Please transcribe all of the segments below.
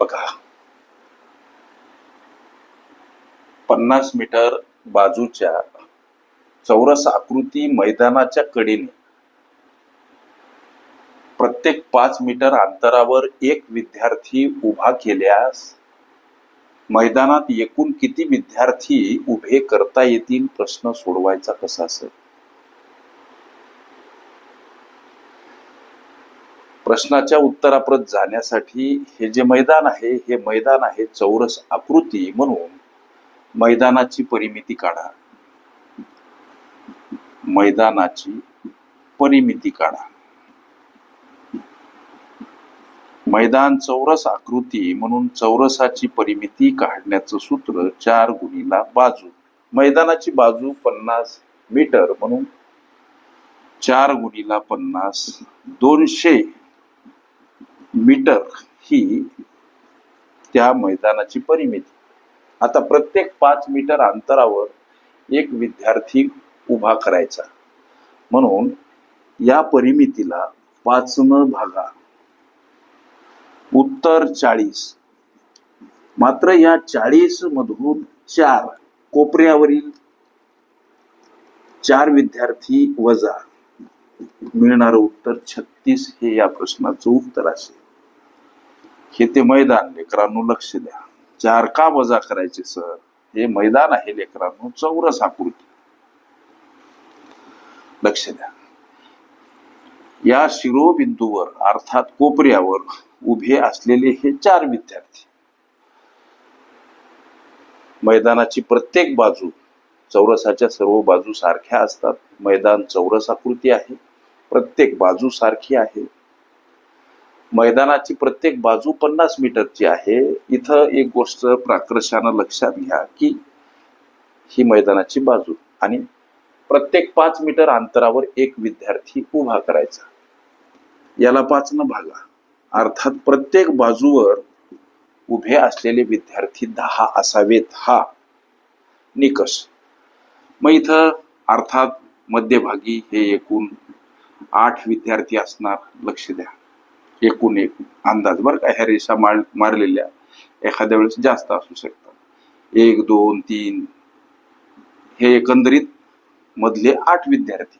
बघा. पन्नास मीटर बाजूच्या चौरस आकृती मैदानाच्या कडेने. प्रत्येक पाच मीटर अंतरावर एक विद्यार्थी उभा केल्यास मैदानात एकूण किती विद्यार्थी उभे करता येतील प्रश्न सोडवायचा कसा असेल? प्रश्नाच्या उत्तराप्रत जाण्यासाठी हे जे मैदान आहे हे मैदान आहे चौरस आकृती म्हणून मैदानाची परिमिती काढा. मैदानाची परिमिती काढा. मैदान चौरस आकृती म्हणून चौरसाची परिमिती काढण्याचं सूत्र चार गुणीला बाजू. मैदानाची बाजू पन्नास मीटर म्हणून चार गुणीला पन्नास दोनशे मीटर ही त्या मैदानाची परिमिती. आता प्रत्येक पाच मीटर अंतरावर एक विद्यार्थी उभा करायचा. म्हणून या परिमितीला पाच न भागा. उत्तर चाळीस. मात्र या चाळीस मधून चार कोपऱ्यावरील चार विद्यार्थी वजा. मिळणारं उत्तर छत्तीस हे या प्रश्नाचं उत्तर असेल. हे ते मैदान लेकरांनो लक्ष द्या. चार का वजा करायचे सर? हे मैदान आहे लेकरांनो. चौरस आकृती. लक्ष द्या. या शिरोबिंदूवर अर्थात कोपऱ्यावर उभे असलेले हे चार विद्यार्थी. मैदानाची प्रत्येक बाजू चौरसाच्या सर्व बाजू सारख्या असतात. मैदान चौरस आकृती आहे. प्रत्येक बाजू सारखी आहे. मैदानाची प्रत्येक बाजू पन्नास मीटरची आहे. इथं एक गोष्ट प्राकर्षानं लक्षात घ्या की ही मैदानाची बाजू आणि प्रत्येक पाच मीटर अंतरावर एक विद्यार्थी उभा करायचा. याला पाच न भागा. अर्थात प्रत्येक बाजूवर उभे असलेले विद्यार्थी दहा असावेत हा निकष. मग इथं अर्थात मध्यभागी हे एकूण आठ विद्यार्थी असणार. लक्ष द्या. एकूण एक अंदाज. बरं का ह्या रेषा मार मारलेल्या एखाद्या वेळेस जास्त असू शकतात. एक दोन तीन. हे एकंदरीत मधले आठ विद्यार्थी.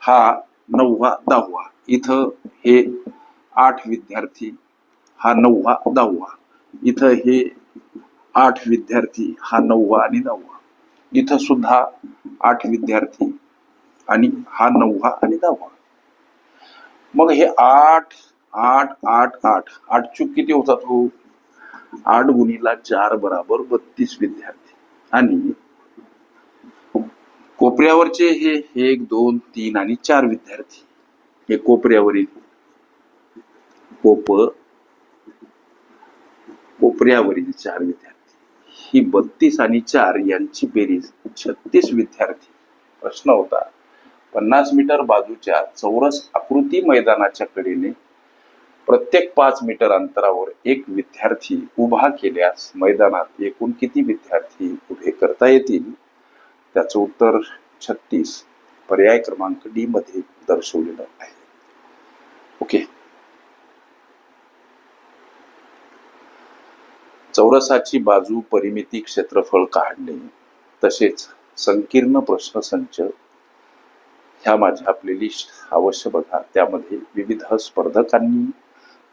हा नववा दहावा. इथं हे आठ विद्यार्थी हा नववा दहावा. इथं हे आठ विद्यार्थी हा नववा आणि दहावा. इथं सुद्धा आठ विद्यार्थी आणि हा नववा आणि दहावा. मग हे आठ आठ आठ आठ. आठ चूक किती होतात हो आठ गुणीला चार बराबर बत्तीस विद्यार्थी. आणि कोपऱ्यावरचे हे एक दोन तीन आणि चार विद्यार्थी. हे कोपऱ्यावरील कोप कोपऱ्यावरील चार विद्यार्थी. ही बत्तीस आणि चार यांची बेरीज छत्तीस विद्यार्थी. प्रश्न होता पन्नास मीटर बाजूच्या चौरस आकृती मैदानाच्या कडेने प्रत्येक पाच मीटर अंतरावर एक विद्यार्थी उभा केल्यास मैदानात एकूण किती विद्यार्थी उभे करता येतील? त्याचं उत्तर छत्तीस. पर्याय क्रमांक डी मध्ये दर्शवलेलं आहे. ओके. चौरसाची बाजू परिमिती क्षेत्रफळ काढणे तसेच संकीर्ण प्रश्नसंच ह्या माझ्या प्लेलिस्ट अवश्य बघा. त्यामध्ये विविध स्पर्धकांनी